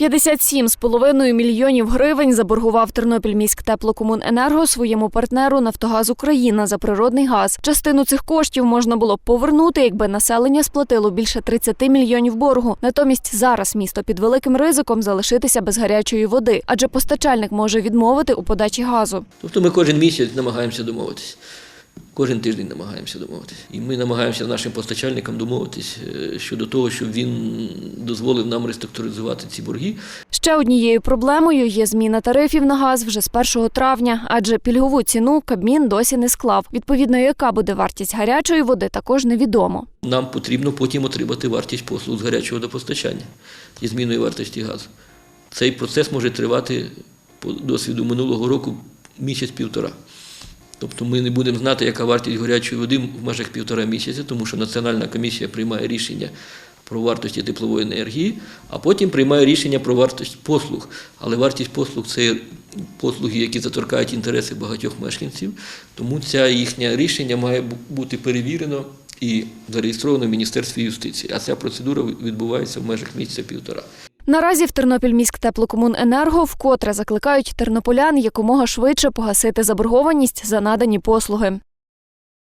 57,5 мільйонів гривень заборгував Тернопільміськ теплокомуненерго своєму партнеру Нафтогаз Україна за природний газ. Частину цих коштів можна було б повернути, якби населення сплатило більше 30 мільйонів боргу. Натомість зараз місто під великим ризиком залишитися без гарячої води, адже постачальник може відмовити у подачі газу. Тобто ми кожен місяць намагаємося домовитись. Кожен тиждень намагаємося домовитись. І ми намагаємося з нашим постачальникам домовитись е, щодо того, щоб він дозволив нам реструктуризувати ці борги. Ще однією проблемою є зміна тарифів на газ вже з 1 травня, адже пільгову ціну Кабмін досі не склав. Відповідно, яка буде вартість гарячої води, також невідомо. Нам потрібно потім отримати вартість послуг з гарячого водопостачання зі зміною вартості газу. Цей процес може тривати по досвіду минулого року місяць-півтора. Тобто ми не будемо знати, яка вартість гарячої води в межах півтора місяця, тому що Національна комісія приймає рішення про вартості теплової енергії, а потім приймає рішення про вартість послуг. Але вартість послуг це послуги, які заторкають інтереси багатьох мешканців. Тому це їхнє рішення має бути перевірено і зареєстровано в Міністерстві юстиції. А ця процедура відбувається в межах місяця-півтора. Наразі в Тернопільміськ теплокомуненерго вкотре закликають тернополян якомога швидше погасити заборгованість за надані послуги.